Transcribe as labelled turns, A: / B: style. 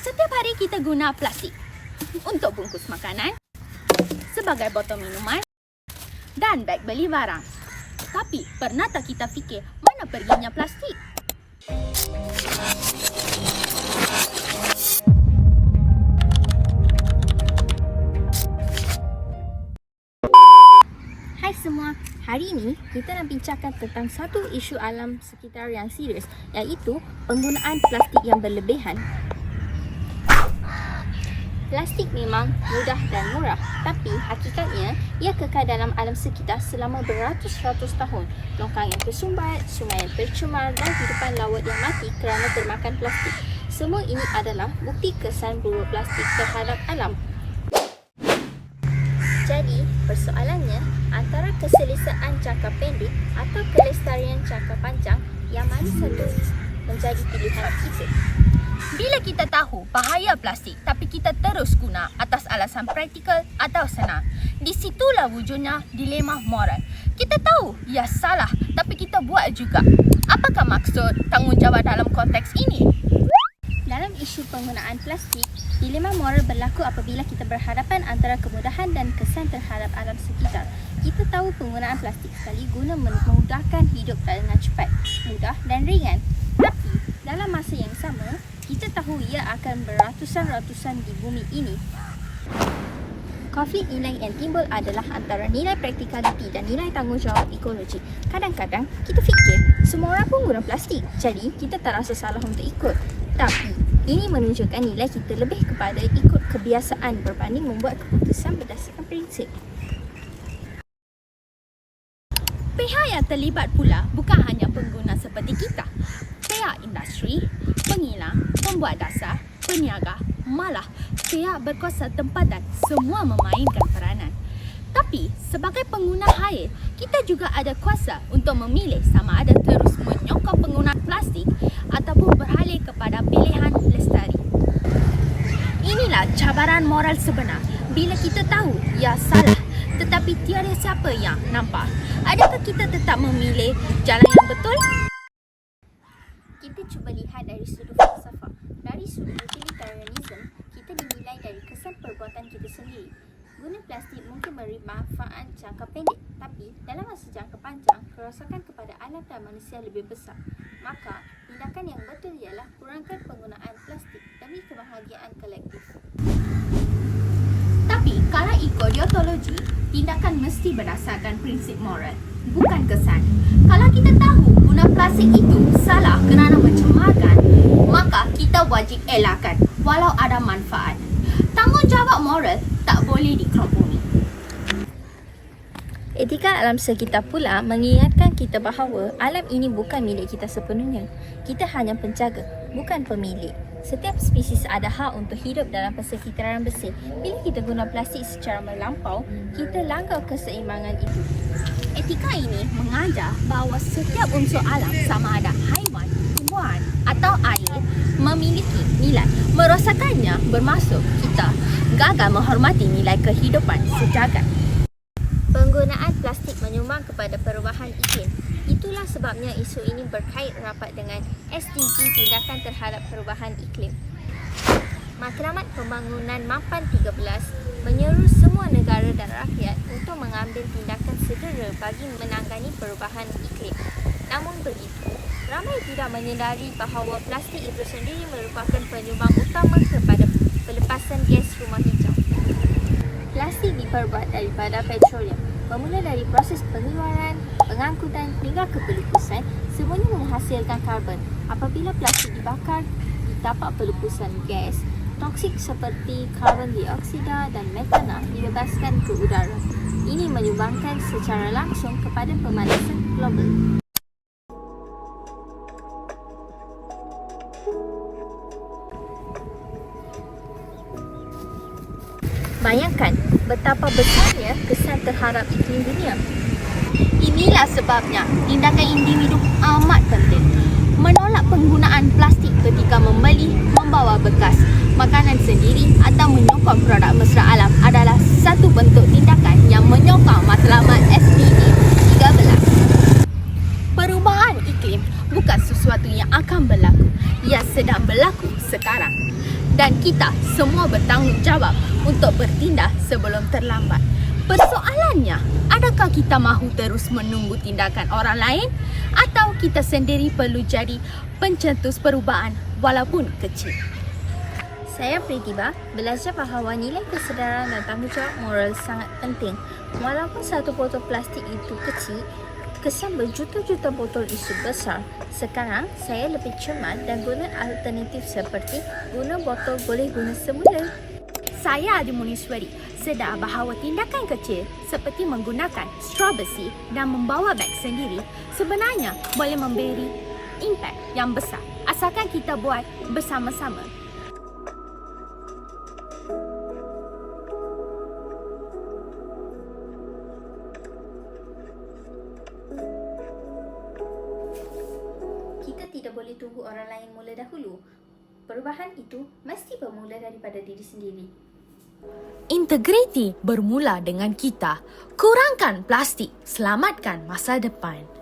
A: Setiap hari kita guna plastik untuk bungkus makanan, sebagai botol minuman dan beg beli barang. Tapi pernah tak kita fikir mana perginya plastik?
B: Hai semua, hari ini kita nak bincangkan tentang satu isu alam sekitar yang serius iaitu penggunaan plastik yang berlebihan. Plastik memang mudah dan murah tapi hakikatnya ia kekal dalam alam sekitar selama beratus-ratus tahun. Longkang yang tersumbat, sungai yang tercemar dan kehidupan laut yang mati kerana termakan plastik. Semua ini adalah bukti kesan buruk plastik terhadap alam. Jadi, persoalannya antara keselesaan jangka pendek atau kelestarian jangka panjang yang mana satu menjadi pilihan kita.
A: Bila kita tahu bahaya plastik tapi kita terus guna atas alasan praktikal atau senang, di situlah wujudnya dilema moral. Kita tahu ia salah tapi kita buat juga. Apakah maksud tanggungjawab dalam konteks ini?
B: Dalam isu penggunaan plastik, dilema moral berlaku apabila kita berhadapan antara kemudahan dan kesan terhadap alam sekitar. Kita tahu penggunaan plastik sekali guna memudahkan hidup dengan cepat, mudah dan ringan. Tapi, dalam masa yang sama, kita tahu ia akan beratusan-ratusan di bumi ini. Konflik nilai yang timbul adalah antara nilai praktikaliti dan nilai tanggungjawab ekologi. Kadang-kadang kita fikir semua orang pun guna plastik, jadi kita tak rasa salah untuk ikut. Tapi ini menunjukkan nilai kita lebih kepada ikut kebiasaan berbanding membuat keputusan berdasarkan prinsip.
A: Pihak yang terlibat pula bukan hanya pengguna seperti kita. Pihak industri, pengilang, pembuat dasar, peniaga, malah pihak berkuasa tempatan semua memainkan peranan. Tapi sebagai pengguna air, kita juga ada kuasa untuk memilih sama ada terus menyokong penggunaan plastik ataupun beralih kepada pilihan lestari. Inilah cabaran moral sebenar bila kita tahu ia salah tetapi tiada siapa yang nampak. Adakah kita tetap memilih jalan yang betul?
B: Cuba lihat dari sudut falsafah. Dari sudut utilitarianism, kita dinilai dari kesan perbuatan kita sendiri. Guna plastik mungkin memberi manfaat jangka pendek, tapi dalam masa jangka panjang, kerosakan kepada alam dan manusia lebih besar. Maka, tindakan yang betul ialah kurangkan penggunaan plastik demi kebahagiaan kolektif.
A: Tapi kalau ikut deontologi, tindakan mesti berdasarkan prinsip moral, bukan kesan. Kalau kita tahu guna plastik itu salah kerana mencemarkan, maka kita wajib elakkan walau ada manfaat. Tanggungjawab moral tak boleh dikerompomi.
B: Etika alam sekitar pula mengingatkan kita bahawa alam ini bukan milik kita sepenuhnya. Kita hanya penjaga, bukan pemilik. Setiap spesies ada hak untuk hidup dalam persekitaran bersih. Bila kita guna plastik secara melampau, kita langgar keseimbangan itu.
A: Etika ini mengajar bahawa setiap unsur alam sama ada haiwan, tumbuhan atau air memiliki nilai. Merosakannya bermaksud kita gagal menghormati nilai kehidupan sejagat.
B: Plastik menyumbang kepada perubahan iklim. Itulah sebabnya isu ini berkait rapat dengan SDG Tindakan Terhadap Perubahan Iklim. Matlamat Pembangunan Mapan 13 menyeru semua negara dan rakyat untuk mengambil tindakan segera bagi menangani perubahan iklim. Namun begitu, ramai tidak menyedari bahawa plastik itu sendiri merupakan penyumbang utama kepada pelepasan gas rumah hijau. Plastik diperbuat daripada petroleum. Bermula dari proses pengeluaran, pengangkutan hingga ke pelupusan, semuanya menghasilkan karbon. Apabila plastik dibakar di tapak pelupusan gas, toksik seperti karbon dioksida dan metana dibebaskan ke udara. Ini menyumbangkan secara langsung kepada pemanasan global. Bayangkan betapa besarnya kesan terhadap iklim dunia.
A: Inilah sebabnya tindakan individu amat penting. Menolak penggunaan plastik ketika membeli, membawa bekas makanan sendiri atau menyokong produk mesra alam adalah satu bentuk tindakan yang menyokong matlamat SDG 13. Perubahan iklim bukan sesuatu yang akan berlaku. Ia sedang berlaku sekarang. Dan kita semua bertanggungjawab untuk bertindak sebelum terlambat. Persoalannya, adakah kita mahu terus menunggu tindakan orang lain atau kita sendiri perlu jadi pencetus perubahan walaupun kecil?
B: Saya Pritiba belajar bahawa nilai kesedaran dan tanggungjawab moral sangat penting. Walaupun satu botol plastik itu kecil, kesan berjuta-juta botol isu besar. Sekarang, saya lebih cermat dan guna alternatif seperti guna botol boleh guna semula.
A: Saya Adi Muniswari sedar bahawa tindakan kecil seperti menggunakan straw besi dan membawa beg sendiri sebenarnya boleh memberi impak yang besar asalkan kita buat bersama-sama.
B: Tidak boleh tunggu orang lain mula dahulu. Perubahan itu mesti bermula daripada diri sendiri.
A: Integriti bermula dengan kita. Kurangkan plastik, selamatkan masa depan.